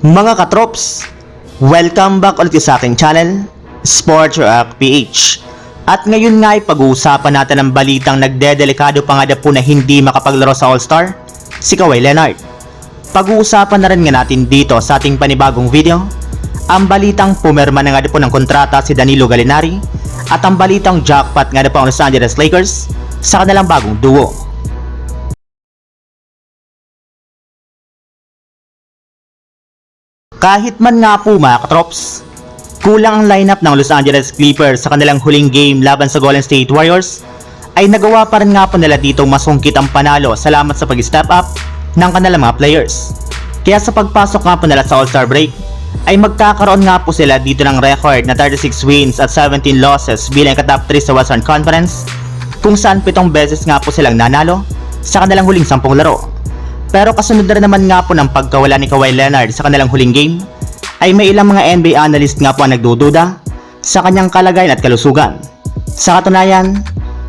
Mga katrops, welcome back ulit sa aking channel, Sports Rock PH. At ngayon nga ay pag-uusapan natin ang balitang nagdedelikado pa nga po na hindi makapaglaro sa All-Star, si Kawhi Leonard. Pag-uusapan na rin nga natin dito sa ating panibagong video, ang balitang pumirma na nga po ng kontrata si Danilo Gallinari at ang balitang jackpot nga na po ang Los Angeles Lakers sa kanilang bagong duo. Kahit man nga po mga katrops, kulang ang lineup ng Los Angeles Clippers sa kanilang huling game laban sa Golden State Warriors, ay nagawa pa rin nga po nila dito masungkit ang panalo salamat sa pag-step up ng kanilang mga players. Kaya sa pagpasok nga po nila sa All-Star break, ay magkakaroon nga po sila dito ng record na 36 wins at 17 losses bilang katop 3 sa Western Conference, kung saan pitong beses nga po silang nanalo sa kanilang huling sampung laro. Pero kasunod na naman nga po ng pagkawala ni Kawhi Leonard sa kanilang huling game, ay may ilang mga NBA analyst nga po ang nagdududa sa kanyang kalagayan at kalusugan. Sa katunayan,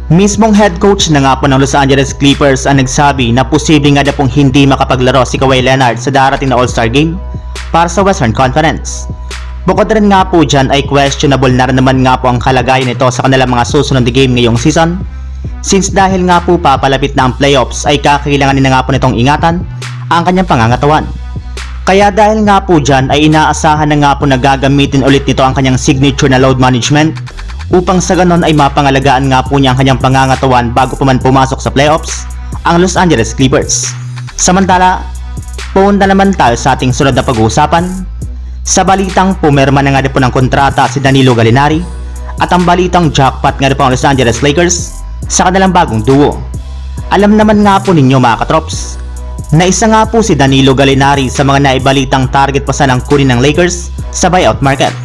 mismong head coach na nga po ng Los Angeles Clippers ang nagsabi na posible nga na pong hindi makapaglaro si Kawhi Leonard sa darating na All-Star Game para sa Western Conference. Bukod rin nga po dyan ay questionable na rin naman nga po ang kalagayan nito sa kanilang mga susunod na game ngayong season Since dahil nga po papalapit na ang playoffs ay kakailanganin na nga po nitong ingatan ang kanyang pangangatawan. Kaya dahil nga po dyan ay inaasahan na nga po na gagamitin ulit nito ang kanyang signature na load management upang sa ganon ay mapangalagaan nga po niya ang kanyang pangangatawan bago pa man pumasok sa playoffs ang Los Angeles Clippers. Samantala, punta naman tayo sa ating sunod na pag-uusapan. Sa balitang pumirma na nga po ng kontrata si Danilo Gallinari at ang balitang jackpot nga po ang Los Angeles Lakers sa kanilang bagong duo. Alam naman nga po ninyo mga katrops, na isa nga po si Danilo Gallinari sa mga naibalitang target pa sanang kunin ng Lakers sa buyout market.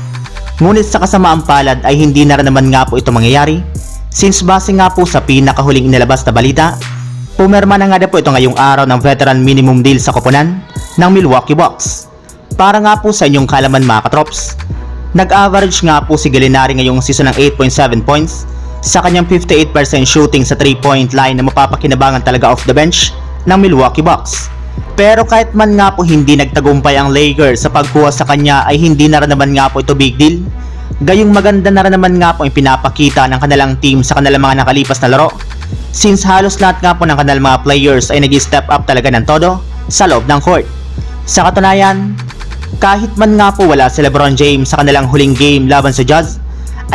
Ngunit sa kasamaang palad ay hindi na rin naman nga po ito mangyayari since base nga po sa pinakahuling inilabas na balita, pumirma na nga na po ito ngayong araw ng veteran minimum deal sa koponan ng Milwaukee Bucks. Para nga po sa inyong kalaman mga katrops, nag-average nga po si Gallinari ngayong season ng 8.7 points sa kanyang 58% shooting sa 3-point line na mapapakinabangan talaga off the bench ng Milwaukee Bucks. Pero kahit man nga po hindi nagtagumpay ang Lakers sa pagkuha sa kanya ay hindi na rin naman nga po ito big deal. Gayong maganda na rin naman nga po ang pinapakita ng kanilang team sa kanilang mga nakalipas na laro. Since halos lahat nga po ng kanilang mga players ay nag-step up talaga ng todo sa loob ng court. Sa katunayan, kahit man nga po wala si Lebron James sa kanilang huling game laban sa Jazz,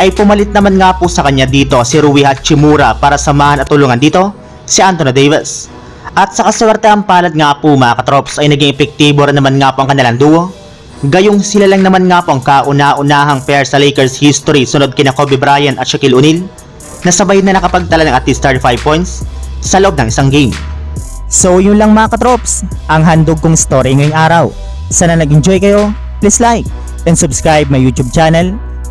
ay pumalit naman nga po sa kanya dito si Rui Hachimura para samahan at tulungan dito si Anthony Davis. At sa kaswerte ang palad nga po mga katrops ay naging epektibo rin naman nga po ang kanilang duo. Gayong sila lang naman nga po ang kauna-unahang pair sa Lakers history sunod kina Kobe Bryant at Shaquille O'Neal na sabay na nakapagtala ng at least 35 points sa loob ng isang game. So yun lang mga katrops, ang handog kong story ngayong araw. Sana nag-enjoy kayo, please like and subscribe my YouTube channel,